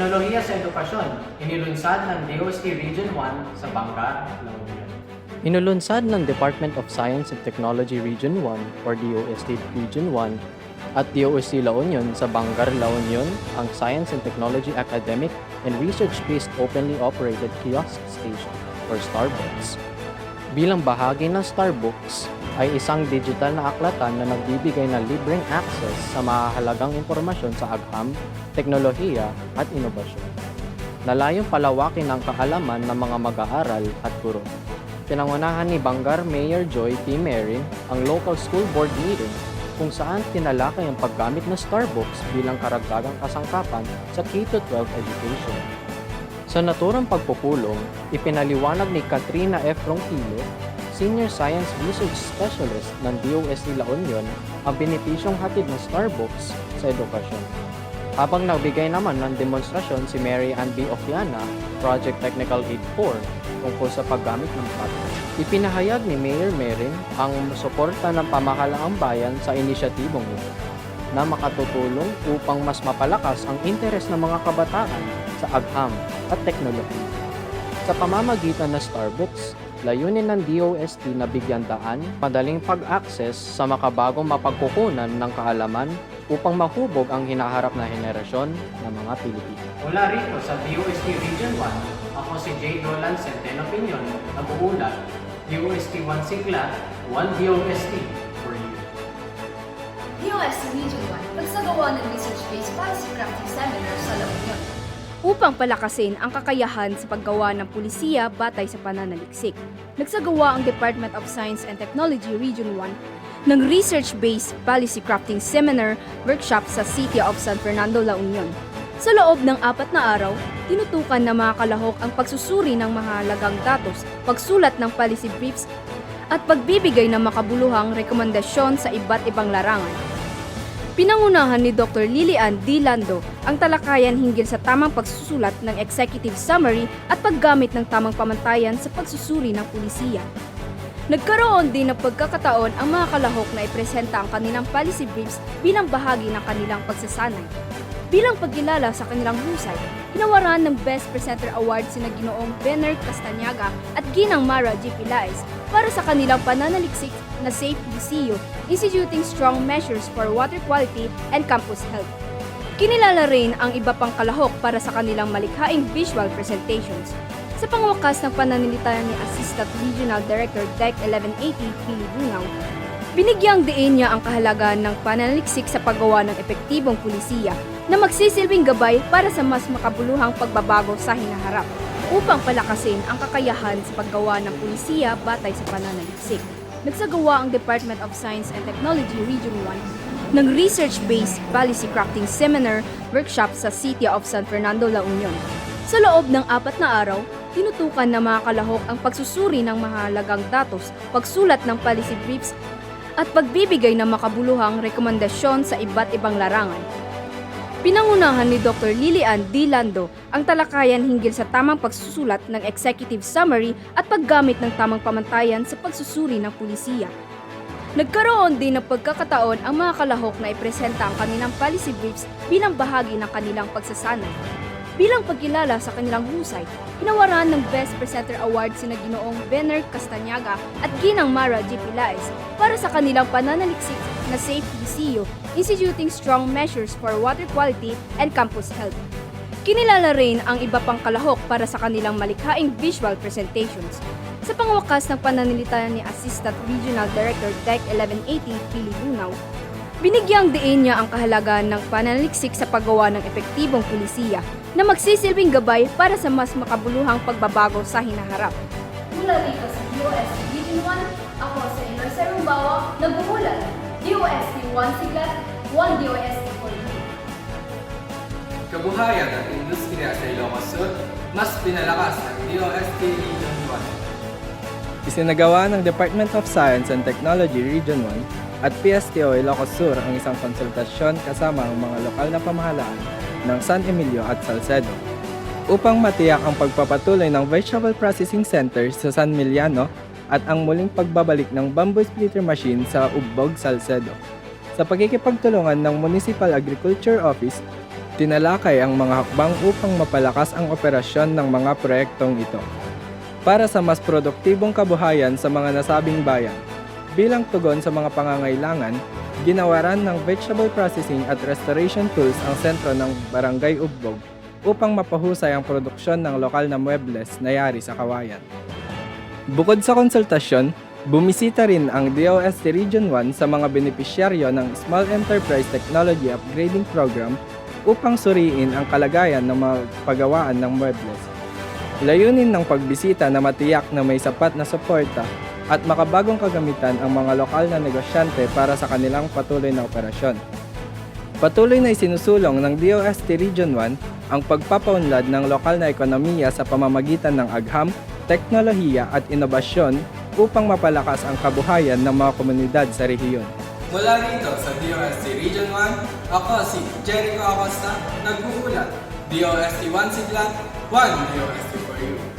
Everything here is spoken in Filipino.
Teknolohiya sa Edukasyon, inilunsad ng DOST Region 1 sa Bangka, La Union. Inulunsad ng Department of Science and Technology Region 1 or DOST Region 1 at DOST La Union sa Bangar, La Union ang Science and Technology Academic and Research-Based Openly Operated Kiosk Station or Starbucks. Bilang bahagi ng Starbucks ay isang digital na aklatan na nagbibigay ng libreng access sa mahalagang impormasyon sa agham, teknolohiya at inobasyon. Nalayong palawakin ang kaalaman ng mga mag-aaral at guro. Pinangunahan ni Bangar Mayor Joy P. Merin ang local school board meeting kung saan tinalakay ang paggamit ng Starbucks bilang karagdagang kasangkapan sa K-12 education. Sa naturang pagpupulong, ipinaliwanag ni Katrina F. Ronquillo, Senior Science Research Specialist ng DOST La Union, ang benepisyong hatid ng Starbucks sa edukasyon. Habang nagbigay naman ng demonstrasyon si Mary Ann B. Ofiana, Project Technical Aid 4, tungkol sa paggamit ng platform. Ipinahayag ni Mayor Merin ang suporta ng pamahalaang bayan sa inisyatibong ito na makatutulong upang mas mapalakas ang interes ng mga kabataan sa agham at teknolohiya. Sa pamamagitan ng Starbucks, layunin ng DOST na bigyan daan, madaling pag-access sa makabagong mapagkukunan ng kaalaman upang mahubog ang hinaharap na henerasyon ng mga Pilipino. Mula rito sa DOST Region 1, ako si J. Roland Centeno Piñon, nag-uulat, DOST 1 Sigla, 1 DOST for you. DOST Region 1, nagsagawa ng research-based policy crafting seminar sa La Union. Upang palakasin ang kakayahan sa paggawa ng pulisiya batay sa pananaliksik. Nagsagawa ang Department of Science and Technology Region 1 ng Research-Based Policy Crafting Seminar Workshop sa City of San Fernando, La Union. Sa loob ng apat na araw, tinutukan ng mga kalahok ang pagsusuri ng mahalagang datos, pagsulat ng policy briefs, at pagbibigay ng makabuluhang rekomendasyon sa iba't ibang larangan. Pinangunahan ni Dr. Lilian D. Lando ang talakayan hinggil sa tamang pagsusulat ng executive summary at paggamit ng tamang pamantayan sa pagsusuri ng pulisiya. Nagkaroon din ng pagkakataon ang mga kalahok na ipresenta ang kanilang policy briefs bilang bahagi ng kanilang pagsasanay. Bilang pagkilala sa kanilang husay, hinawaran ng Best Presenter Award sina Ginoong Benner Castanyaga at Ginang Mara G. Pilaes para sa kanilang pananaliksik na Safe Visio, instituting strong measures for water quality and campus health. Kinilala rin ang iba pang kalahok para sa kanilang malikhaing visual presentations. Sa pangwakas ng pananalita ni Assistant Regional Director DEC 1180, Pili Bunaw, binigyang diin niya ang kahalagahan ng pananaliksik sa paggawa ng epektibong pulisiya na magsisilbing gabay para sa mas makabuluhang pagbabago sa hinaharap upang palakasin ang kakayahan sa paggawa ng pulisiya batay sa pananaliksik. Nagsagawa ang Department of Science and Technology Region 1 ng Research-Based Policy Crafting Seminar Workshop sa City of San Fernando, La Union. Sa loob ng apat na araw, tinutukan ng mga kalahok ang pagsusuri ng mahalagang datos, pagsulat ng policy briefs, at pagbibigay ng makabuluhang rekomendasyon sa iba't ibang larangan. Pinangunahan ni Dr. Lilian D. Lando ang talakayan hinggil sa tamang pagsusulat ng executive summary at paggamit ng tamang pamantayan sa pagsusuri ng pulisiya. Nagkaroon din ng pagkakataon ang mga kalahok na ipresenta ang kanilang policy briefs bilang bahagi ng kanilang pagsasanay. Bilang pagkilala sa kanilang husay, hinawaran ng Best Presenter Award sina Ginoong Benner Castanyaga at Ginang Mara G. Pilaes para sa kanilang pananaliksik na Safe Visio, instituting strong measures for water quality and campus health. Kinilala rin ang iba pang kalahok para sa kanilang malikhaing visual presentations. Sa pangwakas ng pananalita ni Assistant Regional Director DEC 1180, Pili Bunaw, binigyang diin niya ang kahalagahan ng pananaliksik sa paggawa ng epektibong pulisiya na magsisilbing gabay para sa mas makabuluhang pagbabago sa hinaharap. Mula rito sa DOST Region 1, ako sa Inoy Rumbawa, nagbubulat. DOST 1 Sigla, 1 DOST for you. Kabuhayan at industriya sa Ilocos Sur, mas pinalakas ng DOST Region 1. Isinagawa ng Department of Science and Technology Region 1 at PSTO Ilocos Sur ang isang konsultasyon kasama ang mga lokal na pamahalaan ng San Emilio at Salcedo upang matiyak ang pagpapatuloy ng Vegetable Processing Center sa San Miliano at ang muling pagbabalik ng bamboo splitter machine sa Ubbog, Salcedo. Sa pagkikipagtulungan ng Municipal Agriculture Office, tinalakay ang mga hakbang upang mapalakas ang operasyon ng mga proyektong ito para sa mas produktibong kabuhayan sa mga nasabing bayan. Bilang tugon sa mga pangangailangan, ginawaran ng vegetable processing at restoration tools ang sentro ng Barangay Ubbog upang mapahusay ang produksyon ng lokal na muebles na yari sa kawayan. Bukod sa konsultasyon, bumisita rin ang DOST Region 1 sa mga benepisyaryo ng Small Enterprise Technology Upgrading Program upang suriin ang kalagayan ng mga pagawaan ng muebles. Layunin ng pagbisita na matiyak na may sapat na suporta at makabagong kagamitan ang mga lokal na negosyante para sa kanilang patuloy na operasyon. Patuloy na isinusulong ng DOST Region 1 ang pagpapaunlad ng lokal na ekonomiya sa pamamagitan ng agham, teknolohiya at inobasyon upang mapalakas ang kabuhayan ng mga komunidad sa rehiyon. Mula rito sa DOST Region 1, ako si Jericho Acosta, nagbubulat. DOST 1 Sigla, 1 DOST for you.